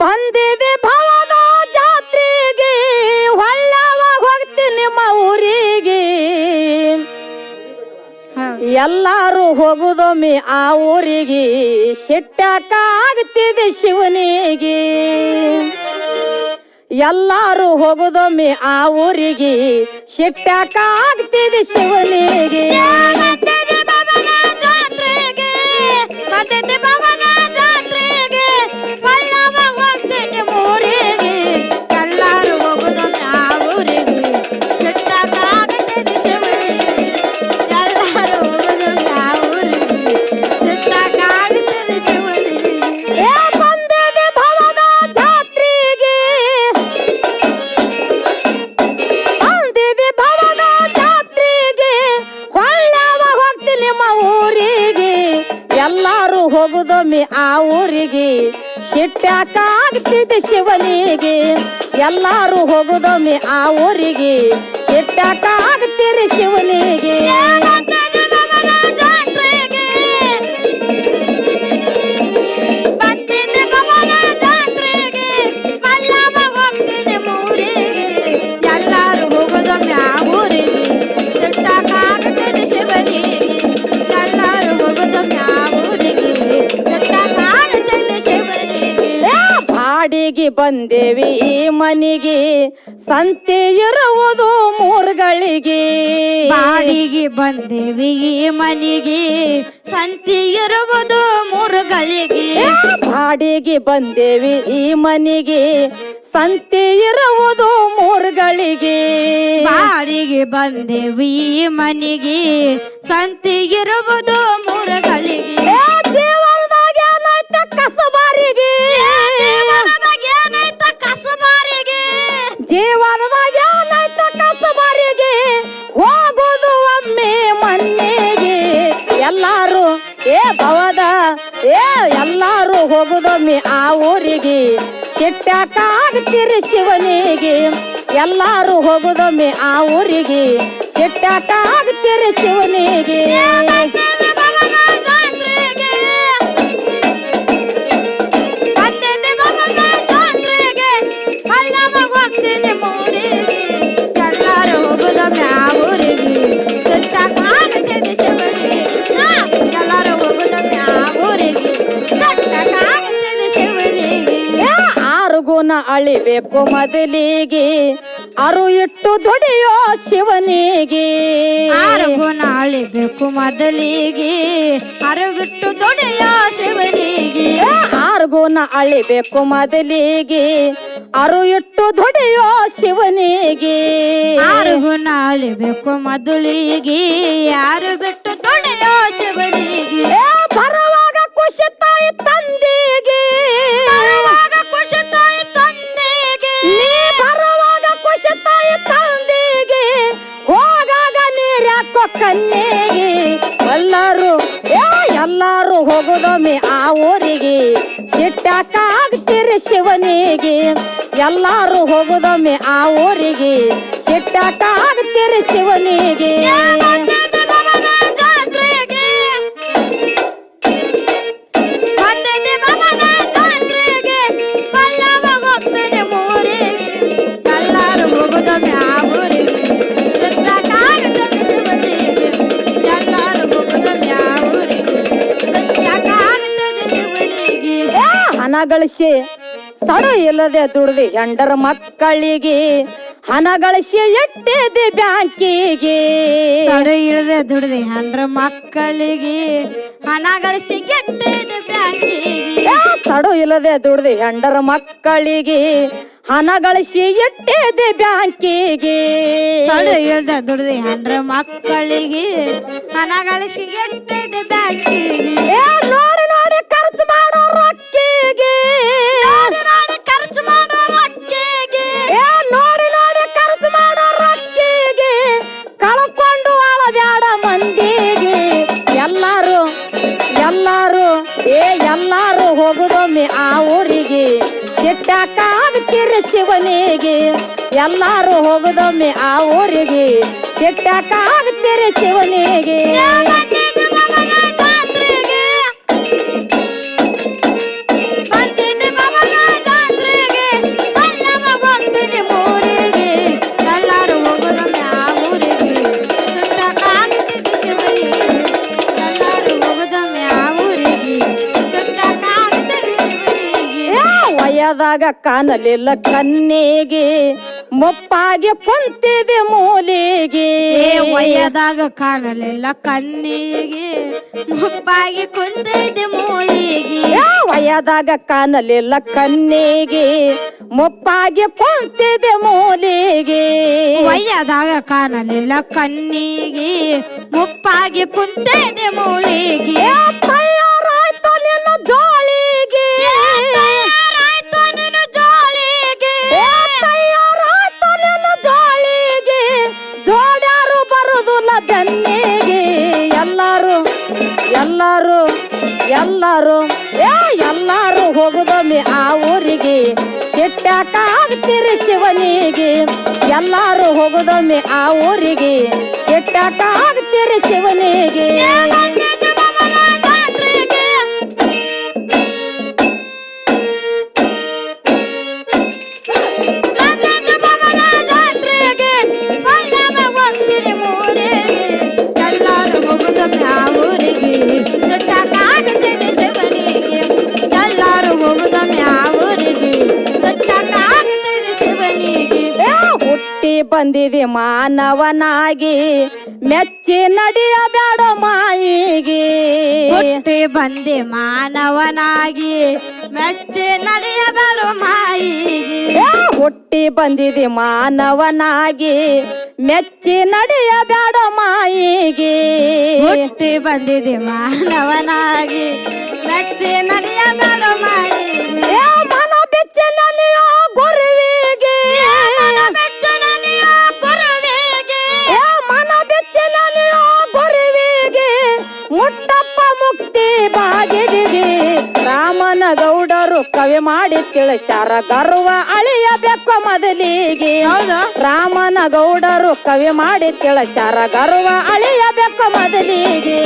ಬಂದಿದೆ ಭವನ ಜಾತ್ರೆಗೆ, ಹೊಳ್ಳವ ಹೋಗ್ತೀನಿ ನಿಮ್ಮ ಊರಿಗೆ. ಎಲ್ಲಾರು ಹೋಗುದೊಮ್ಮೆ ಆ ಊರಿಗೆ ಸಿಟ್ಟಾಕ ಆಗ್ತಿದೆ ಶಿವನಿಗೆ. ಎಲ್ಲಾರು ಹೋಗುದೊಮ್ಮೆ ಆ ಊರಿಗೆ ಸಿಟ್ಟಾಕ ಆಗ್ತಿದೆ ಶಿವನಿಗೆ. ಆ ಊರಿಗೆ ಸಿಟ್ಟಾಕ ಆಗ್ತಿದೆ ಶಿವನಿಗೆ. ಎಲ್ಲಾರು ಹೋಗುದೊಮ್ಮೆ ಆ ಊರಿಗೆ ಸಿಟ್ಟಾಕ ಆಗ್ತೀರಿ ಶಿವನಿಗೆ ಬಾಡಿಗೆ ಬಂದೇವಿ ಈ ಮನೆಗೆ ಸಂತೆ ಇರುವುದು ಮೂರುಗಳಿಗೆ ಬಾಡಿಗೆ ಬಂದೇವಿ ಈ ಮನೆಗೆ ಸಂತಿ ಇರುವುದು ಮೂರು ಗಳಿಗೆ ಏ, ಬಾಡಿಗೆ ಬಂದೇವಿ ಈ ಮನೆಗೆ ಸಂತೆ ಇರುವುದು ಮೂರುಗಳಿಗೆ ಬಾಡಿಗೆ ಬಂದೇವಿ ಈ ಮನೆಗೆ ಸಂತಿ ಇರುವುದು ಮೂರು ಜೀವನದಾಗ ಏನಾಯ್ತ ಕಸಬಾರಿಗೆ ಹೋಗುದು ಒಮ್ಮೆ ಮನೆಗೆ ಎಲ್ಲಾರು, ಏ ಭವದ, ಏ ಎಲ್ಲಾರು ಹೋಗುದೊಮ್ಮೆ ಆ ಊರಿಗೆ. ಸಿಟ್ಟಾಕ ಆಗ್ತೀರಿ ಶಿವನಿಗೆ, ಎಲ್ಲಾರು ಹೋಗುದೊಮ್ಮೆ ಆ ಊರಿಗೆ. ಸಿಟ್ಟಾಕ ಆಗ್ತೀರಿ ಶಿವನಿಗೆ. ಅಳಿಬೇಕು ಮೊದಲಿಗೆ ಅರು ಇಟ್ಟು ದುಡಿಯೋ ಶಿವನಿಗೆ. ಅರಗುನ ಗುಣ ಅಳಿಬೇಕು ಮೊದಲಿಗೆ ಅರಗಿಟ್ಟು ದುಡಿಯೋ ಶಿವನಿಗೆ. ಅರಗುನ ಆರು ಗುಣ ಅಳಿಬೇಕು ಮೊದಲಿಗೆ ಅರು ಇಟ್ಟು ದುಡಿಯೋ ಶಿವನಿಗೆ. ಅರಗುನ ಗುಣ ಅಳಿಬೇಕು ಮೊದಲಿಗೆ ಯಾರು ಬಿಟ್ಟು ದುಡಿಯೋ ಶಿವನಿಗೆ. ಏ, ಸಿಟ್ಟಾಕ ಆಗ್ತೀರಿ ಶಿವನಿಗೆ? ಎಲ್ಲಾರು ಹೋಗುದೊಮ್ಮೆ ಆ ಊರಿಗೆ. ಸಿಟ್ಟಾಕ ಆಗ್ತೀರಿ ಶಿವನಿಗೆ. ಗಳಿಸಿ ಸಡ ಇಲ್ಲದೆ ದುಡ್ದು ಹೆಂಡರ ಮಕ್ಕಳಿಗೆ ಹಣ ಗಳಿಸಿ ಇಟ್ಟಿದೆ ಬ್ಯಾಂಕಿಗೆ. ಸಡ ಇಳದೆ ದುಡ್ದು ಹಂಡ್ರ ಮಕ್ಕಳಿಗೆ ಹಣ ಗಳಿಸಿ ಎಟ್ಟಿದೆ ಬ್ಯಾಂಕಿಗೆ. ಸಡ ಇಲ್ಲದೆ ದುಡ್ದು ಹೆಂಡರ ಮಕ್ಕಳಿಗೆ ಹಣ ಗಳಿಸಿ ಇಟ್ಟಿದೆ ಬ್ಯಾಂಕಿಗೆ. ಸಡ ಇಳದೆ ದುಡ್ದು ಹಂಡ್ರ ಮಕ್ಕಳಿಗೆ ಹಣ ಗಳಿಸಿ ಎಟ್ಟಿದೆ ಬ್ಯಾಂಕಿಗೆ. ನೋಡಿ ನೋಡಿ ಹೋಗುದೊಮ್ಮೆ ಆ ಊರಿಗೆ. ಆಗ್ತೀರಿ ಶಿವನಿಗೆ. ಎಲ್ಲಾರು ಹೋಗುದೊಮ್ಮೆ ಆ ಊರಿಗೆ. ಸಿಟ್ಟಾಕ ಆಗ್ತೀರಿ ಶಿವನಿಗೆ. ವಯದಾಗ ಕಾಣಲಿಲ್ಲ ಕಣ್ಣಿಗೆ. ಮುಪ್ಪಾಗಿ ಕುಂತಿದೆ ಮೂಲೆಗೆ. ಏ ವಯದಾಗ ಕಾಣಲಿಲ್ಲ ಕಣ್ಣಿಗೆ. ಮುಪ್ಪಾಗಿ ಕುಂತಿದೆ ಮೂಲಿಗೆ. ಏ ವಯದಾಗ ಕಾಣಲಿಲ್ಲ ಕಣ್ಣಿಗೆ. ಮುಪ್ಪಾಗಿ ಕುಂತಿದೆ ಮೂಲಿಗೆ. ಒಯ್ಯದಾಗ ಕಾಣಲಿಲ್ಲ ಕಣ್ಣಿಗೆ. ಮುಪ್ಪಾಗಿ ಕುಂತಿದೆ ಮೂಲಿಗೆ. ತಯಾರಾಯ್ತು ನಿನ್ನ ಎಲ್ಲಾರು, ಏ, ಎಲ್ಲಾರು ಹೋಗುದೊಮ್ಮೆ ಆ ಊರಿಗೆ. ಸಿಟ್ಟಾಕ ಆಗ್ತೀರಿ ಶಿವನಿಗೆ. ಎಲ್ಲಾರು ಹೋಗುದೊಮ್ಮೆ ಆ ಊರಿಗೆ. ಸಿಟ್ಟಾಕ ಆಗ್ತೀರಿ ಶಿವನಿಗೆ. ಬಂದಿದೆ ಮಾನವನಾಗಿ ಮೆಚ್ಚಿ ನಡೆಯಬೇಡ ಮಾಯಿಗೆ. ಹುಟ್ಟಿ ಬಂದಿ ಮಾನವನಾಗಿ ಮೆಚ್ಚಿ ನಡೆಯಬರು ಮಾಯಿಗೆ. ಏ, ಹುಟ್ಟಿ ಬಂದಿದೆ ಮಾನವನಾಗಿ ಮೆಚ್ಚಿ ನಡೆಯಬೇಡ ಮಾಯಿಗೆ. ಹುಟ್ಟಿ ಬಂದಿದೆ ಮಾನವನಾಗಿ ಮೆಚ್ಚಿ ನಡೆಯ ಬೇಡ ಏ, ಕವಿ ಮಾಡಿ ತಿಳಿಸ್ಯಾರ. ಗರ್ವ ಅಳಿಯಬೇಕು ಮೊದಲಿಗೆ ಹೌದು? ರಾಮನ ಗೌಡರು ಕವಿ ಮಾಡಿ ತಿಳಿಸ್ಯಾರ. ಗರ್ವ ಅಳಿಯಬೇಕು ಮೊದಲಿಗೆ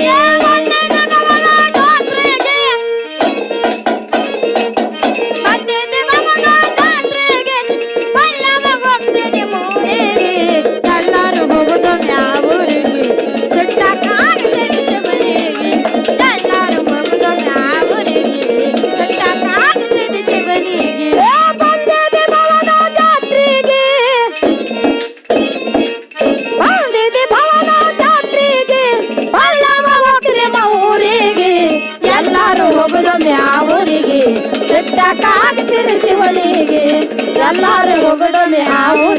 આવો